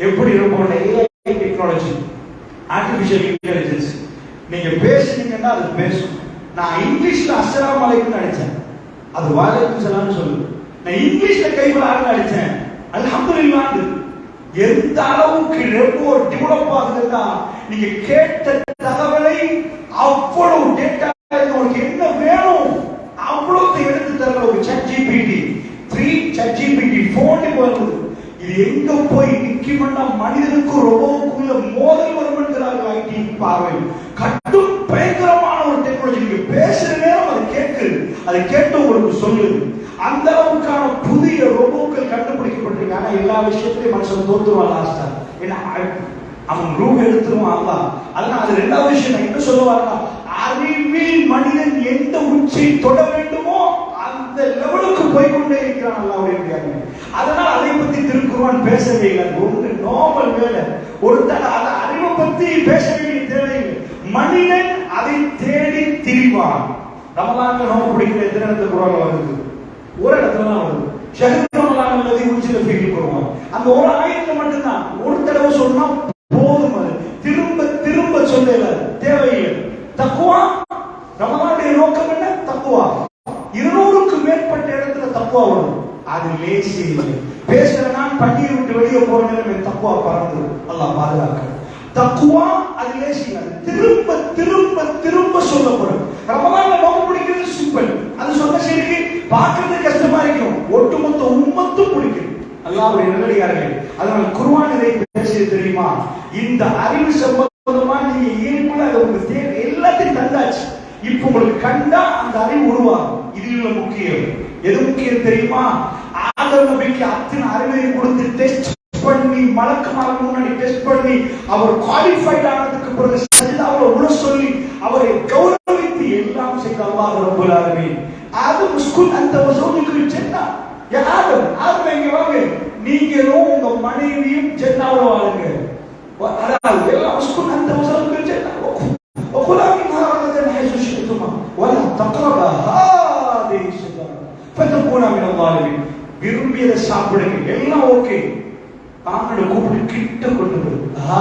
எப்படி இருப்போம் AI technology artificial intelligence நீங்க பேசுனீங்கன்னா அது பேசும். நான் இங்கிலீஷ்ல அஸ்ஸலாமு அலைக்கும் நினைச்சேன். அது வாழைக்கும் சலாம்னு சொல்லு நான் இங்கிலீஷ்ல கைவிடான்னு அடிச்சேன் அல்ஹம்துலில்லாஹ் எந்த அளவுக்கு ரெப்போ டெவலப் ஆகுதுன்னா நீங்க கேட்ட தகவலை அவ்வளவு டேட்டா உங்களுக்கு என்ன வேணும்? அவ்வளவு எடுத்து தர ஒரு chat GPT three chat GPT phone வருது இது எங்க போய் நிக்கும்னா மனிதனுக்கு ரொபோவுக்குள்ள மோதல் வரும் என்கிறார்கள் ஐடி பார்வை. கட்டும் பயங்கரமான ஒரு டெக்னாலஜி நீங்க பேசுற நேரம் அது கேட்குது அதை கேட்டு உங்களுக்கு சொல்லுது. அந்த அளவுக்கான புதிய ரோபோக்கள் கண்டுபிடிக்கப்பட்டிருக்கு ஆனா எல்லா விஷயத்திலையும் மனுஷன் தோத்துருவான் லாஸ்டா ஏன்னா அவன் ரூம் எடுத்துருவான் அல்லா அதனால அது ரெண்டாவது விஷயம். நான் என்ன சொல்லுவாருன்னா அறிவில் மனிதன் எந்த உச்சியை தொட வேண்டுமோ அந்த லெவலுக்கு போய் கொண்டே இருக்கிறான் அல்லாவுடைய அதனால அதை பத்தி திருக்குறான் பேசவே இல்லை. அது ஒன்று நார்மல் வேலை. ஒருத்தர் அந்த அறிவை பத்தி பேச வேண்டிய தேவையில்லை. மனிதன் அதை தேடி திரிவான். ரமலான்ல நோம்பு பிடிக்கிற எத்தனை இடத்துல குரான் வருது? ஒரு இடத்துல தான் வருது. ஷஹர் ரமலான் உள்ளதை உச்சில ஃபீல் பண்ணுவான் அந்த ஒரு ஆயத்துல மட்டும்தான். ஒரு தடவை சொன்னா போதும் அது. திரும்ப திரும்ப சொல்லல. தேவையில்லை. தக்குவா? ரமலானுடைய நோக்கம் என்ன? தக்குவா. இருநூறுக்கு மேற்பட்ட இடத்துல தக்குவா வரும். அது லேசி இல்லை பேசுற நான் விட்டு வெளியே போற நிலைமை என் தக்குவா பறந்து எல்லாம் பாதுகாக்க. தக்குவா அது லேசி இல்லை திரும்ப திரும்ப திரும்ப சொல்லப்படும். ரமலான்ல நோக்கம் பிடிக்கிறது சிம்பிள் அது சொன்ன சரிக்கு பார்க்கறது கஷ்டமா இருக்கும். ஒட்டுமொத்த உம்மத்தும் பிடிக்கும். அல்லாவுடைய நிலையார்கள் அதனால் குருவான் இதை பேசியது தெரியுமா? இந்த அறிவு சம்பந்தமா நீங்க இயல்புல அது உங்களுக்கு தேவை எல்லாத்தையும் தந்தாச்சு. இப்போ உங்களுக்கு கண்டா அந்த அறிவு உருவாகும். இது முக்கியம். எது முக்கியம் தெரியுமா? ஆதம் நபிக்கு அத்தனை அறிவை கொடுத்து டெஸ்ட் பண்ணி மலக்குமாருக்கு முன்னாடி டெஸ்ட் பண்ணி அவர் குவாலிஃபைட் ஆனதுக்கு பிறகு சஜிதாவுல உள்ள சொல்லி அவரை கௌரவித்து எல்லாம் செய்த அல்லாஹ் ரப்பல் ஆலமீன் ஆதம் ஸ்கூல் அந்த வசூலுக்கு சென்னா யா ஆதம் ஆதம் இங்க வாங்க நீங்களும் உங்க மனைவியும் ஜென்னாவுல வாழுங்க அதாவது எல்லாம் ஸ்கூல் அந்த வசூலுக்கு சென்னா وكلا منها رغدا حيث شئتما ولا تقربا هذه الشجره فتكونا من الظالمين விரும்பியதை சாப்பிடுங்க. எல்லாம் ஓகே ஆண்களை கூப்பிட்டு கிட்ட கொண்டு வருது அல்லா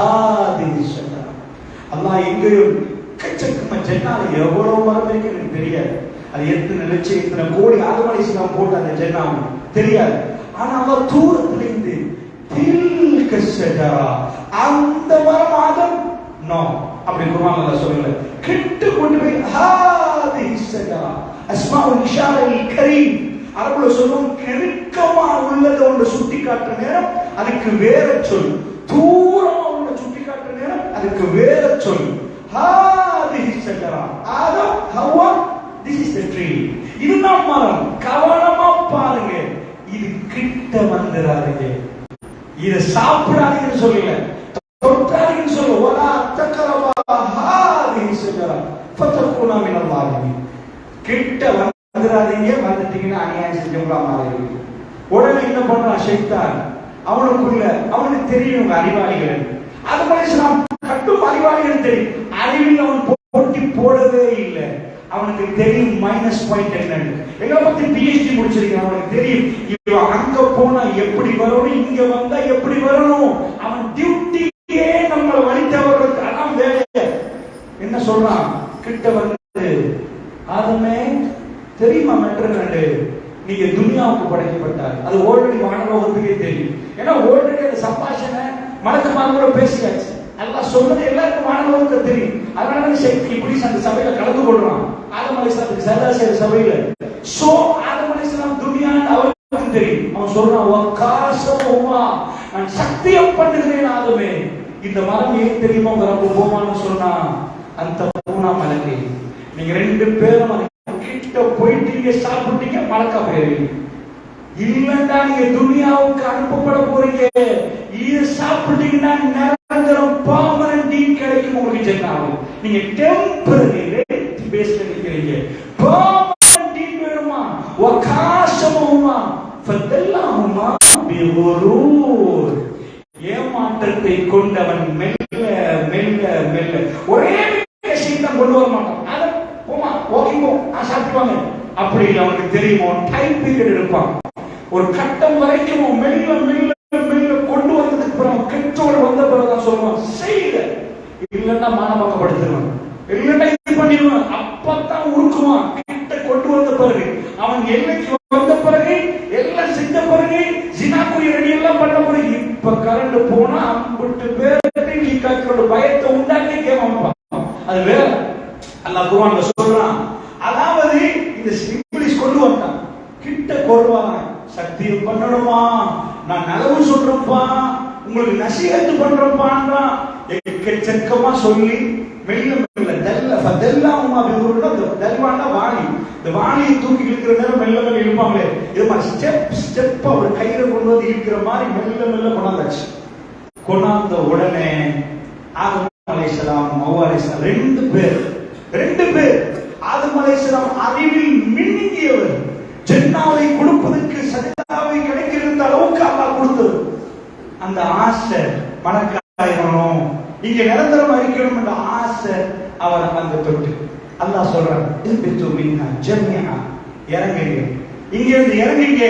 எங்கேயும் அல்லாஹ் எங்கேயோ கச்சக்கமா ஜென்னால எவ்வளவு மரம் எனக்கு தெரியாது. அது எத்தனை லட்சம் எத்தனை கோடி ஆதமலைசிலாம் போட்டு அந்த ஜென்னாவும் தெரியாது. ஆனா அவ தூரத்துல இருந்து தில்க ஷஜரா அந்த மரம் ஆதம். நோ அப்படி குருவாங்க அல்லாஹ் சொல்லல. கிட்ட கொண்டு போய் ஹாதி ஷஜரா அஸ்மாஉல் இஷாரல் கரீம். அரபுல சொல்லும் நெருக்கமா உள்ளதை ஒன்று சுட்டி காட்டுற நேரம் அதுக்கு வேற சொல். தூரமா உள்ள சுட்டி காட்டுற நேரம் அதுக்கு வேற சொல். ஹாதிஹி ஷஜரா. ஆதம் ஹவ்வா திஸ் இஸ் தி ட்ரீ இதுதான் மரம் கவனமா பாருங்க. இது கிட்ட வந்துடாதீங்க. இதை சாப்பிடாதீங்கன்னு சொல்லல. தொட்டாதீங்கன்னு சொல்ல வலா தக்கரவா ஹாதிஹி ஷஜரா. ஃபதகுனா கிட்ட வந்துடாதீங்க வந்துட்டீங்கன்னா அநியாயம் செஞ்சவங்களா மாறிடுவீங்க உடனே என்ன பண்றான்? ஷைத்தான். அவனுக்குள்ள அவனுக்கு தெரியும் அறிவாளிகள் அது மனுஷன் கட்டும் அறிவாளிகள் தெரியும். அறிவில் அவன் போட்டி போடவே இல்லை. அவனுக்கு தெரியும் மைனஸ் பாயிண்ட் என்னன்னு. எங்க பத்தி பிஹெச்டி முடிச்சிருக்கான் அவனுக்கு தெரியும். இவன் அங்க போனா எப்படி வரணும் இங்க வந்தா எப்படி வரணும் அவன் டியூட்டியே நம்மளை வழி தவறுறது அதான் வேலை என்ன சொல்றான் கிட்ட வந்து ஆதமே தெரியுமா மெட்ரு நீங்க துனியாவுக்கு படைக்கப்பட்டார் அது ஆல்ரெடி வானலோகத்துக்கே தெரியும். ஏன்னா ஆல்ரெடி அந்த சம்பாஷனை மலக்கு மாதோட பேசியாச்சு. எல்லாம் சொன்னது எல்லாருக்கும் வானலோகத்துக்கு தெரியும். அதனால தான் சக்தி இப்படி அந்த சபையில கலந்து கொள்றான். ஆதம் அலிஸ்லாத்துக்கு சரதா சபையில. சோ ஆதம் அலிஸ்லாம் துனியான்னு அவருக்கு தெரியும். அவன் சொல்றான் "வக்காசமுமா, நான் சத்தியம் பண்ணுகிறேன் ஆதமே. இந்த மரம் ஏன் தெரியுமா? உங்க ரொம்ப போமான்னு சொன்னா அந்த பூனா மலங்கை நீங்க ரெண்டு பேரும் அதை கிட்ட போயிட்டீங்க சாப்பிட்டீங்க மலக்கா போயிருவீங்க இல்லைன்னா நீங்க துனியாவுக்கு அனுப்பப்பட போறீங்க. இது சாப்பிட்டீங்கன்னா நிரந்தரம் பாமரண்டி கிடைக்கும் உங்களுக்கு ஜென்னாவும். நீங்க டெம்பரரி ரேட் பேஸ்ல நிக்கிறீங்க பாமரண்டி வேணுமா? வகாசமுமா? ஃபதல்லாஹுமா பிகுரூர் ஏமாற்றத்தை கொண்டவன் மெல்ல மெல்ல மெல்ல. ஒரே அப்படி அவனுக்கு தெரியுமோ? டைம் பீரியட் இருப்பான் ஒரு கட்டம் வரைக்கும் மெல்ல மெல்ல மெல்ல கொண்டு வந்ததுக்கு பிறகு கெட்டோடு வந்த பிறகுதான் சொல்லுவான் செய்யல இல்லைன்னா மானபங்கப்படுத்திடுவான். இல்லைன்னா இது பண்ணிடுவான். அப்பதான் உருக்குவான். கிட்ட கொண்டு வந்த பிறகு. அவன் எல்லைக்கு வந்த பிறகு எல்லாம் செஞ்ச பிறகு ஜினாக்குரிய ரெடி எல்லாம் பண்ண பிறகு இப்ப கரண்ட் போனா அம்பிட்டு பேருக்கு நீ காக்கிறோட பயத்தை உண்டாக்கி கேட்பான். அது வேற. அல்ல குருவான் சொல்றான். அதாவது இந்த கொண்டு வந்தான் கிட்ட கொள்வாங்க சத்தியம் பண்ணணுமா? நான் நலவு சொல்றப்பா. உங்களுக்கு நசிகத்து பண்றப்பான்றான் எக்கச்சக்கமா சொல்லி மெல்ல மெல்ல தெல்ல ஃபதல்லாஹுமா பிகுருனா தெல்வானா வாணி இந்த வாணியை தூக்கி இழுக்கிற நேரம் மெல்ல மெல்ல இழுப்பாங்களே. இது மாதிரி ஸ்டெப் ஸ்டெப்பா ஒரு கயிறை கொண்டு வந்து இழுக்கிற மாதிரி மெல்ல மெல்ல கொண்டாந்தாச்சு. கொண்டாந்த உடனே ஆதம் அலைசலாம் மௌ அலைசலாம் ரெண்டு பேர் ரெண்டு பேர் ஆதம் அலைஹிஸ்ஸலாம் அறிவில் மின்னியவர் ஜென்னாவை கொடுப்பதற்கு சஜதாவை கிடைக்கிற அளவுக்கு அல்லாஹ் கொடுத்தது அந்த ஆசை மனக்காயணும் இங்க நிரந்தரம் அழிக்கணும் என்ற ஆசை அவர் அந்த தொட்டு அல்லாஹ் சொல்றான் இன்பித்து மின்ஹா ஜமியா இறங்குங்க இங்க இருந்து இறங்குங்க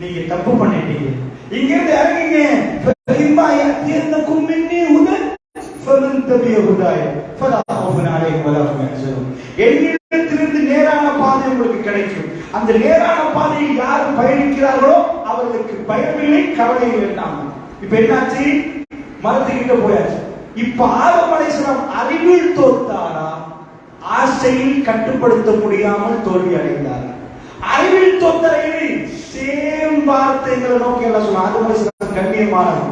நீங்க தப்பு பண்ணிட்டீங்க இங்க இருந்து இறங்குங்க فإما يأتينكم مني هدى فمن تبع هداي فلا உங்களுக்கு கிடைக்கும். அந்த நேரான பாதையில் யார் பயணிக்கிறார்களோ அவர்களுக்கு பயமில்லை கவலை வேண்டாம். இப்ப என்னாச்சு? மரத்துக்கிட்ட போயாச்சு. இப்ப ஆரம்பலேஸ்வரம் அறிவில் தோத்தாரா ஆசையில் கட்டுப்படுத்த முடியாமல் தோல்வி அடைந்தாரா. அறிவில் தோத்தரையில் சேம் வார்த்தைகளை நோக்கி என்ன சொன்ன ஆரம்பலேஸ்வரம் கண்ணியமானது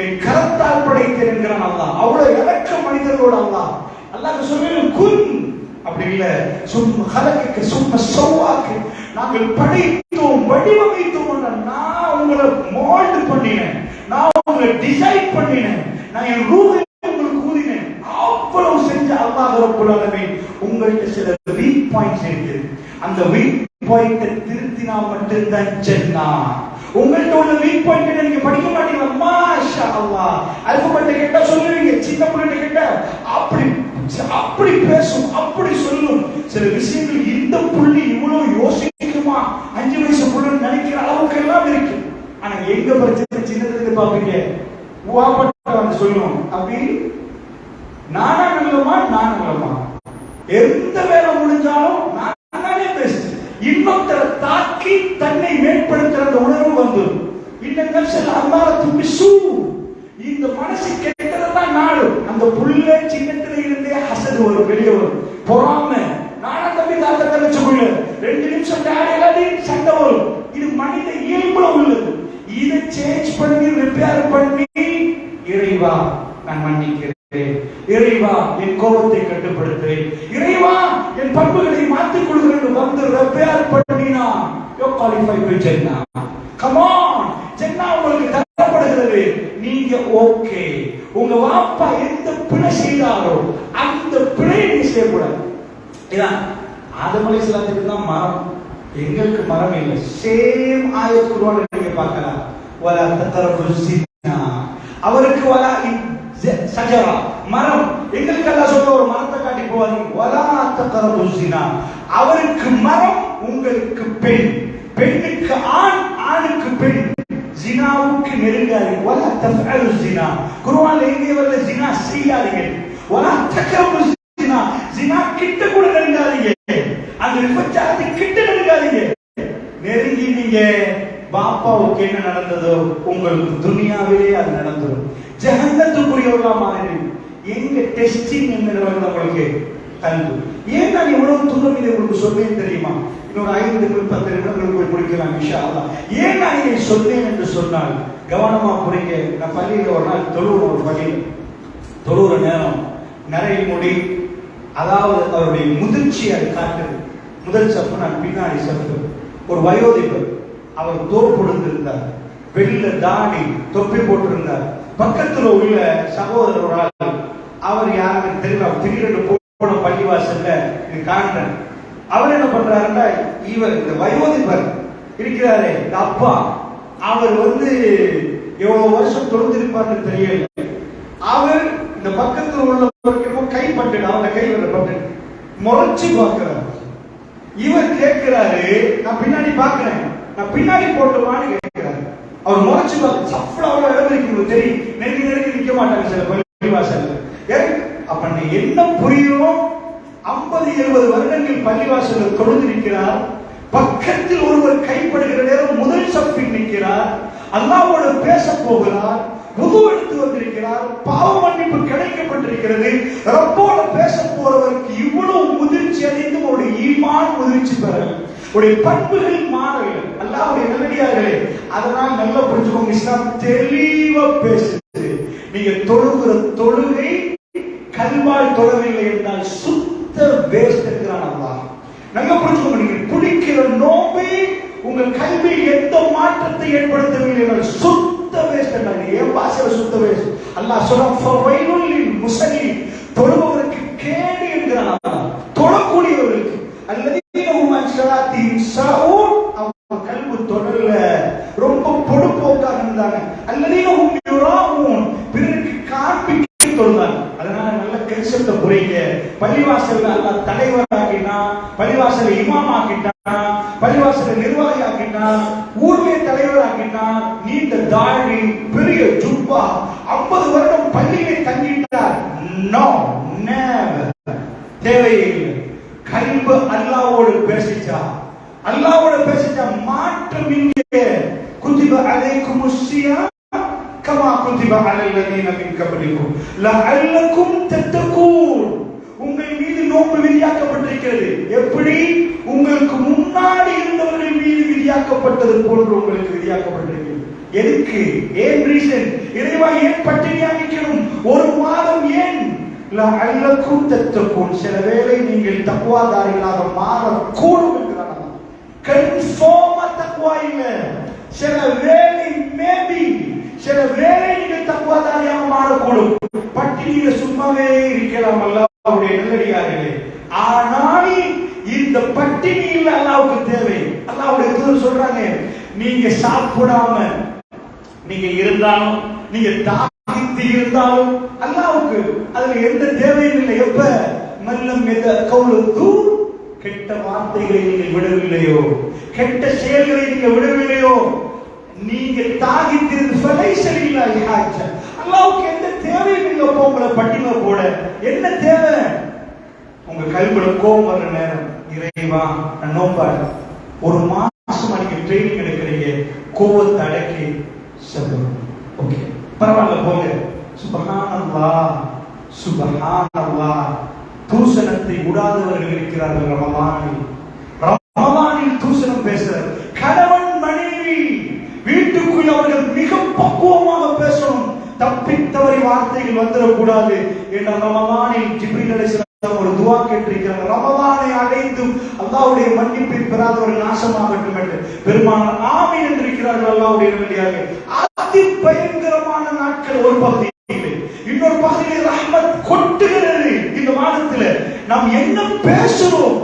என் கரத்தால் படைத்திருக்கிறான் அல்லா அவ்வளவு இலக்க மனிதர்களோடு அல்லா அல்லாஹ் சொல்லுங்கள் குன். அப்படி இல்லை. சும் ஹலக்கு சும்ம சௌவாக்கு. நாங்கள் படைத்தோம் வடிவமைத்தோம் நான் உங்களை மோல்ட் பண்ணினேன். நான் உங்களை டிசைன் பண்ணினேன். நான் என் ரூஹை உங்களுக்கு கூறினேன். அவ்வளவு செஞ்ச அல்லாஹ் ரப்பல் ஆலமீன் உங்கள்கிட்ட சில வீக் பாயிண்ட்ஸ் இருக்கு. அந்த வீக் பாயிண்ட்டை திருத்தினா மட்டும்தான் சென்னா உங்கள்கிட்ட உள்ள வீக் பாயிண்ட் நீங்க படிக்க மாட்டீங்க மாஷா அல்லாஹ். அல்பபெட் கேட்டா சொல்லுவீங்க சின்ன பிள்ளை கேட்டா. அப்படி அப்படி பேசும் அப்படி சொல்லும். சில விஷயங்கள் இந்த புள்ளி இவ்வளவு யோசிக்குமா? அஞ்சு வயசு புள்ளி நினைக்கிற அளவுக்கு எல்லாம் இருக்கு. ஆனா எங்க பிரச்சனை சின்னதுக்கு பாப்பீங்க உவாப்பட்ட வந்து அப்படி நானா நல்லமா நான் நல்லமா எந்த வேலை முடிஞ்சாலும் நான் தானே பெஸ்ட் இன்னொருத்தரை தாக்கி தன்னை மேம்படுத்துற அந்த உணர்வு வந்துடும். இந்த நப்சல் அல்லாஹ் சூ! இந்த மனசு தான் நாடு. அந்த புள்ள சின்னத்துல இருந்தே ஹசது ஒரு வெளியே வரும். பொறாம. நானா தம்பி தாத்தா தங்கச்சுக்குள்ள ரெண்டு நிமிஷம் டேடி எல்லாத்தையும் சண்டை வரும். இது மனித இயல்புல உள்ளது. இதை சேஞ்ச் பண்ணி ரிப்பேர் பண்ணி இறைவா நான் மன்னிக்கிறேன். இறைவா என் கோபத்தை கட்டுப்படுத்துறேன் இறைவா என் பண்புகளை மாற்றிக் கொள்கிறேன் வந்து ரிப்பேர் பண்ணி யோ குவாலிஃபை டு ஜென்னா கம் ஆன் ஜென்னா உங்களுக்கு தரப்படுகிறது நீங்க ஓகே உங்க வாப்பா எந்த பிழை செய்தாரோ அந்த பிழையை நீ செய்யக்கூடாது. இதான் ஆதமலை சிலத்துக்கு தான் மரம். எங்களுக்கு மரம் இல்லை. சேம் ஆயத் நீங்க பார்க்கலாம். வலா தத்தரபு சின்னா அவருக்கு வலா சஜரா. மரம். எங்களுக்கு எல்லாம் சொல்ல ஒரு மரத்தை காட்டி போவாதீங்க வலா தத்தரபு சின்னா அவருக்கு மரம் உங்களுக்கு பெண். பெண்ணுக்கு ஆண் ஆணுக்கு பெண். ஜினாவுக்கு நெருங்காதீங்க. வலா தஃஅலு ஜினா குருவான் எங்கே வரல ஜினா செய்யாதீங்க. வலா தக்ரபு ஜினா ஜினா கிட்ட கூட நெருங்காதீங்க. அந்த விபச்சாரத்தை கிட்ட நெருங்காதீங்க. நெருங்கி நீங்க பாப்பாவுக்கு என்ன நடந்ததோ உங்களுக்கு துனியாவிலே அது நடந்துடும் ஜெகந்தத்துக்குரியவர்களா மாறிடுவீங்க எங்க டெஸ்டிங் என்ன உங்களுக்கு? கல்வி. ஏன் நான் இவ்வளவு தூரம் இதை உங்களுக்கு சொன்னேன் தெரியுமா? இன்னொரு ஐந்து நிமிடம் பத்து நிமிடங்கள் போய் முடிக்கலாம் இன்ஷா ஏன் நான் இதை என்று சொன்னால் கவனமா புரிங்க. நான் பள்ளியில ஒரு நாள் தொழுவுற ஒரு பள்ளியில் தொழுவுற நேரம். நிறைய மொழி அதாவது அவருடைய முதிர்ச்சி அது காட்டுது. முதல் சப்பு நான் பின்னாடி சப்பு. ஒரு வயோதிபர் அவர் தோல் இருந்தார் வெள்ள தாடி தொப்பி போட்டிருந்தார். பக்கத்துல உள்ள சகோதரர் ஒரு ஆள் அவர் யாருன்னு தெரியல அவர் திடீரென்று போன பள்ளிவாசல்ல இது காண்றேன் அவர் என்ன பண்றாருன்னா இவர் இந்த வயோதிபர் இருக்கிறாரே இந்த அப்பா. அவர் வந்து எவ்வளவு வருஷம் தொழுந்திருப்பார்னு தெரியல. அவர் இந்த பக்கத்துல உள்ளவருக்கு கை பட்டு அவங்க கை வர பட்டு. முறைச்சு பார்க்கிறார். இவர் கேட்கிறாரு நான் பின்னாடி பார்க்கிறேன். நான் பின்னாடி போட்டுமான்னு கேட்கிறாரு. அவர் முறைச்சு பார்க்க சப்பல அவ்வளவு இடம் இருக்கு தெரியும். நெருங்கி நெருங்கி நிக்க மாட்டாங்க சில பள்ளிவாசல் ஏன்? அப்ப நீ என்ன புரியும் ஐம்பது எழுபது வருடங்கள் பள்ளிவாசல் தொழுதிருக்கிறார் பக்கத்தில் ஒருவர் கைப்படுகிற நேரம் முதல் சப்பில் நிற்கிறார். அல்லாவோடு பேச போகிறார். புது எடுத்து வந்திருக்கிறார். பாவ மன்னிப்பு கிடைக்கப்பட்டிருக்கிறது. ரப்போட பேச போறவருக்கு இவ்வளவு முதிர்ச்சி அடைந்து அவருடைய ஈமான் முதிர்ச்சி பெற. உடைய பண்புகள் மாறவில்லை அல்லாவுடைய நல்லடியார்களே அதனால் நல்லா புரிஞ்சுக்கோங்க இஸ்லாம் தெளிவா பேசுது. நீங்க தொழுகிற தொழுகை கல்வால் தொழவில்லை என்றால் சுத்த வேஸ்ட் இருக்கிறான் அல்லா நல்லா புரிஞ்சுக்கோங்க நீங்க குடிக்கிற நோம்பை உங்கள் கல்வி எந்த மாற்றத்தை ஏற்படுத்தவில்லை என்றால் சுத்த வேஸ்ட் என்றால் ஏன் பாசல சுத்த வேஸ்ட் அல்லாஹ் சொல்ல முசலி தொழுபவருக்கு கேடு என்கிறான் தொழக்கூடியவர்களுக்கு. அல்லது அவங்க கல்வி தொடரல. ரொம்ப பொடுப்போக்காக இருந்தாங்க. அல்லது யுராவும் பிறருக்கு காண்பிக்க தொழுதாங்க அதனால நல்ல கரிசத்தை புரியுங்க பள்ளிவாசல் நல்லா தலைவர் ஆக்கிட்டான் பள்ளிவாசல இமாம் பள்ளிவாசல நிர்வாகி ஆக்கிட்டான் ஊர்லே தலைவர் ஆக்கிட்டான் நீண்ட தாழி பெரிய ஜுப்பா ஐம்பது வருடம் பள்ளியிலே தங்கிட்டார். நோ நேவர் தேவையில்லை. கல்பு அல்லாவோடு பேசிச்சா? அல்லாவோட பேசிச்சா மாற்றம் இங்கே. குதிப அலைக்கும் உஸ்ஸியா கமா குதிப அலல் லதீன மின் கபலிக்கும் லஅல்லக்கும் தத்தகூன். உங்கள் நோக்கு விதியாக்கப்பட்டிருக்கிறது எப்படி? உங்களுக்கு முன்னாடி இருந்தவர்கள் மீது விதியாக்கப்பட்டது போன்று உங்களுக்கு விதியாக்கப்பட்டிருக்கிறது எதுக்கு? ஏன் ரீசன் இறைவா ஏன் பட்டினியா நிற்கணும்? ஒரு மாதம் ஏன்? அல்லக்கும் தத்துக்கும் சில வேளை நீங்கள் தக்குவாதாரிகளாக மாறக்கூடும் என்கிறார் அல்லாஹ். கன்ஃபார்மா தக்குவா இல்ல. சில வேளை மேபி சில வேளை நீங்கள் தக்குவாதாரியாக மாறக்கூடும். பட்டினியில சும்மாவே இருக்கலாம் அல்ல அவருடைய நல்லடியார்களே ஆனால் இந்த பட்டினி இல்ல அல்லாவுக்கு தேவை. அல்லாவுடைய தூதர் சொல்றாங்க நீங்க சாப்பிடாம நீங்க இருந்தாலும் நீங்க தாகித்து இருந்தாலும் அல்லாவுக்கு அதுல எந்த தேவையும் இல்லை. எப்ப? மல்லம் எத கவுலுக்கு கெட்ட வார்த்தைகளை நீங்கள் விடவில்லையோ? கெட்ட செயல்களை நீங்க விடவில்லையோ? நீங்க தாகித்திருந்து ஃபலை சரியில்லாய் அல்லாவுக்கு எந்த தேவையும் இல்லை உங்களை பட்டியல போட என்ன தேவை? உங்க கல்வியில கோபம் வர்ற நேரம். இறைவா நான் நோம்பாடு ஒரு மாசம் நீங்க ட்ரைனிங் எடுக்கிறீங்க. கோவத்தை அடக்கி சொல்லணும். ஓகே பரவாயில்ல போங்க. சுபகானல்லா சுபகானல்லா தூசணத்தை விடாதவர்கள் இருக்கிறார்கள் ரமலானில். தப்பித்தவரை வார்த்தைகள் வந்துடக்கூடாது. என்ற ரமலானில் ஜிப்ரீல் அலைஹிஸ்ஸலாம் ஒரு துவா கேட்டிருக்கிறார். ரமலானை அடைந்தும் அல்லாவுடைய மன்னிப்பை பெறாதவர்கள் நாசமாகட்டும் என்று. பெருமானார் ஆமீன் என்று இருக்கிறார்கள் அல்லாஹ்வுடைய நல்லடியாக அதி பயங்கரமான நாட்கள் ஒரு பகுதி இன்னொரு பகுதியில் ரஹ்மத் கொட்டுகிறது. இந்த மாதத்துல நாம் என்ன பேசுறோம்?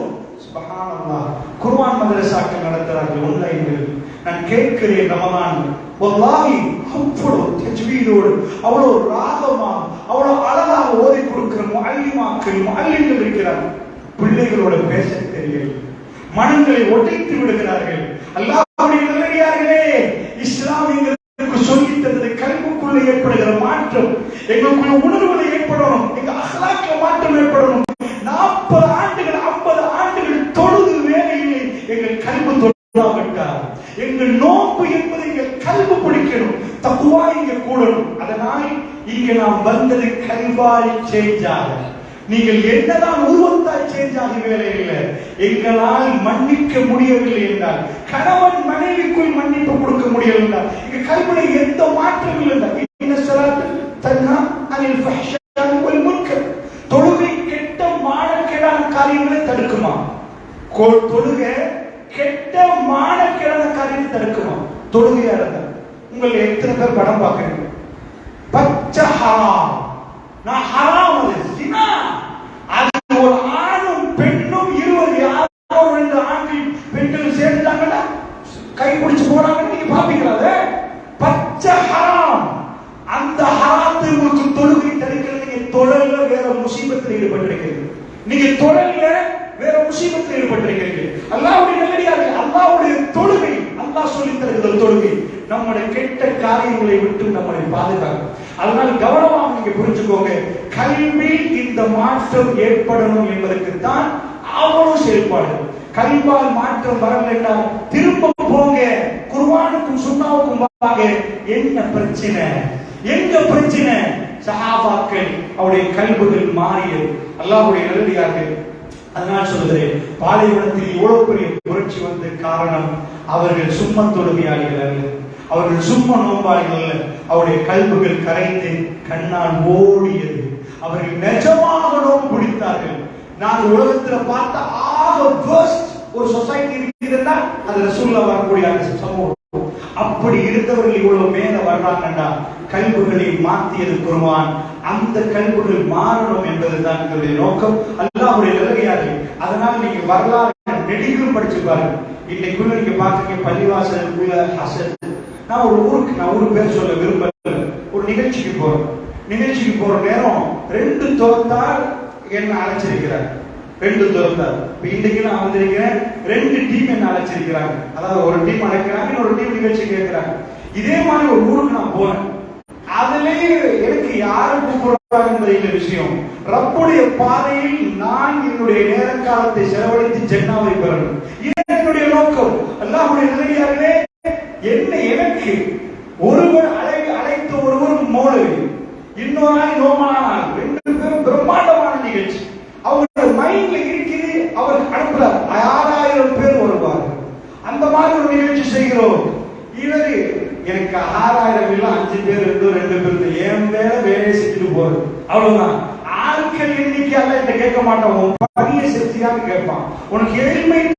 குர்வான் மதரசாக்கள் நடத்துறார்கள் ஆன்லைனில் நான் கேட்கிறேன் ரமலான் வல்லாஹி அவ்வளவு தஜ்வீதோடு அவ்வளவு ராகமா அவ்வளவு அழகாக ஓதி கொடுக்கிற முஅல்லிமாக்கள் முஅல்லிம்கள் இருக்கிறார்கள் பிள்ளைகளோட பேச தெரியல மனங்களை ஒட்டைத்து விடுகிறார்கள். அல்லாஹுடைய நல்லடியார்களே இஸ்லாம் எங்களுக்கு சொல்லி தந்தது கல்விக்குள்ள ஏற்படுகிற மாற்றம் எங்களுக்குள்ள உணர்வுகளை ஏற்படணும். எங்க அகலாக்கில மாற்றம் ஏற்படணும் நாற்பது ஆண்டுகள் ஐம்பது ஆண்டுகள் தொழுது வேலையிலே எங்கள் கல்வி தொழாவிட்டார் எங்கள் நோக்கு என்பது எங்கள் கல்வி பிடிக்கணும் தப்புவா இங்க கூடணும் அதனால் இங்க நாம் வந்தது கல்வாரி சேஞ்ச் ஆக. நீங்கள் என்னதான் உருவத்தால் சேஞ்ச் ஆகி வேலை இல்லை. எங்களால் மன்னிக்க முடியவில்லை என்றால் கணவன் மனைவிக்குள் மன்னிப்பு கொடுக்க முடியவில்லை என்றால் இங்க கல்வியில எந்த மாற்றம் இல்லை என்றால் தன்னா தொழுகை கெட்ட மானக்கேடான காரியங்களை தடுக்குமா? தொழுகை கெட்ட மானக்கேடான காரியத்தை தடுக்குமா? தொழுகையா இருந்தா உங்களை எத்தனை பேர் படம் பார்க்கறீங்க? பச்சை ஹராம். நான் ஹராம் அது. சினா அது ஒரு ஆணும் பெண்ணும் இருவர் யாரோ ரெண்டு ஆண்கள் பெண்கள் சேர்ந்தாங்கன்னா கை பிடிச்சு போறாங்கன்னு நீங்க பாப்பீங்களா அதை? பச்சை ஹராம். அந்த ஹராத்தை உங்களுக்கு தொழுகை தடுக்கிறது நீங்க தொழல்ல வேற முசீபத்தில் ஈடுபட்டிருக்கிறீங்க நீங்க தொழல்ல வேற முசீபத்தில் ஈடுபட்டிருக்கிறீங்க அல்லாஹ்வுடைய நல்லடியார்கள் அல்லாஹ்வுடைய தொழுகை. அல்லாஹ் சொல்லி தருகிற தொழுகை. நம்முடைய கெட்ட காரியங்களை விட்டு நம்மளை பாதுகாக்கும். அதனால் கவனமா நீங்க புரிஞ்சுக்கோங்க. கல்வி இந்த மாற்றம் ஏற்படணும் என்பதற்கு தான் அவ்வளவு செயல்பாடு. கல்வால் மாற்றம் வரலைன்னா திரும்ப போங்க. குர்வானுக்கும் சுண்ணாவுக்கும் வாங்க. என்ன பிரச்சனை? எங்க பிரச்சனை? சஹாபாக்கள் அவருடைய கல்புகள் மாறியது. அல்லாஹ்வுடைய நல்லடியார்கள். அதனால் சொல்கிறேன் பாலைவனத்தில் இவ்வளவு பெரிய புரட்சி வந்த காரணம் அவர்கள் சும்மா தொழுகையாளிகள் அல்ல அவர்கள் சும்மா நோம்பார்கள் அவருடைய கல்புகள் கரைந்து கண்ணால் ஓடியது அவர்கள் நிஜமாக நோம்பு பிடித்தார்கள் நான் உலகத்துல பார்த்த ஆக ஃபர்ஸ்ட் ஒரு சொசைட்டி இருக்குதுன்னா அது ரசூல்ல வரக்கூடிய அந்த சமூகம். அப்படி இருந்தவர்கள் இவ்வளவு மேல வர்றாங்கண்டா கல்புகளை மாத்தியது குருவான் அந்த கல்புகள் மாறணும் என்பதுதான் எங்களுடைய நோக்கம். அல்லாஹ்வுடைய நிலையாரு அதனால நீங்க வரலாறு நெடிகளும் படிச்சு பாருங்க. இன்னைக்குள்ள நீங்க பாத்தீங்க பள்ளிவாசலுக்குள்ள ஹசன் நான் ஒரு ஊருக்கு நான் ஊரு பேர் சொல்ல விரும்பல. ஒரு நிகழ்ச்சிக்கு போறேன் நிகழ்ச்சிக்கு போற நேரம் ரெண்டு துரத்தால் என்ன அழைச்சிருக்கிறார்? ரெண்டு துரத்தால். இப்போ இன்னைக்கு நான் வந்திருக்கிறேன். ரெண்டு டீம் என்ன அழைச்சிருக்கிறாங்க? அதாவது ஒரு டீம் அழைக்கிறாங்க இன்னொரு டீம் நிகழ்ச்சி கேட்கிறாங்க. இதே மாதிரி ஒரு ஊருக்கு நான் போனேன் அதுலயே எனக்கு யாரு கூப்பிடுறாங்க விஷயம். ரப்புடைய பாதையில் நான் என்னுடைய நேர காலத்தை செலவழித்து ஜென்னாவை பெறணும். என்னுடைய நோக்கம். அல்லாஹுடைய நிலையாகவே என்ன எனக்கு? ஒருவர் அழை அழைத்த ஒருவர் மௌலவி இன்னொரு நாள் நோமானால் ரெண்டு பேரும் பிரம்மாண்டமான நிகழ்ச்சி. அவருடைய மைண்ட்ல இருக்குது அவர் அனுப்புறார் ஆறாயிரம் பேர் வருவார். அந்த மாதிரி ஒரு நிகழ்ச்சி செய்கிறோம். இவரு எனக்கு ஆறாயிரம் இல்ல அஞ்சு பேர் இருந்தோம் ரெண்டு பேர் ஏன் என் வேலை வேலையை செஞ்சுட்டு போறது அவ்வளவுதான். ஆட்கள் எண்ணிக்கையால அல்ல இதை கேட்க மாட்டோம் பணியை செஞ்சுதான் கேட்பான். உனக்கு ஏழ்மை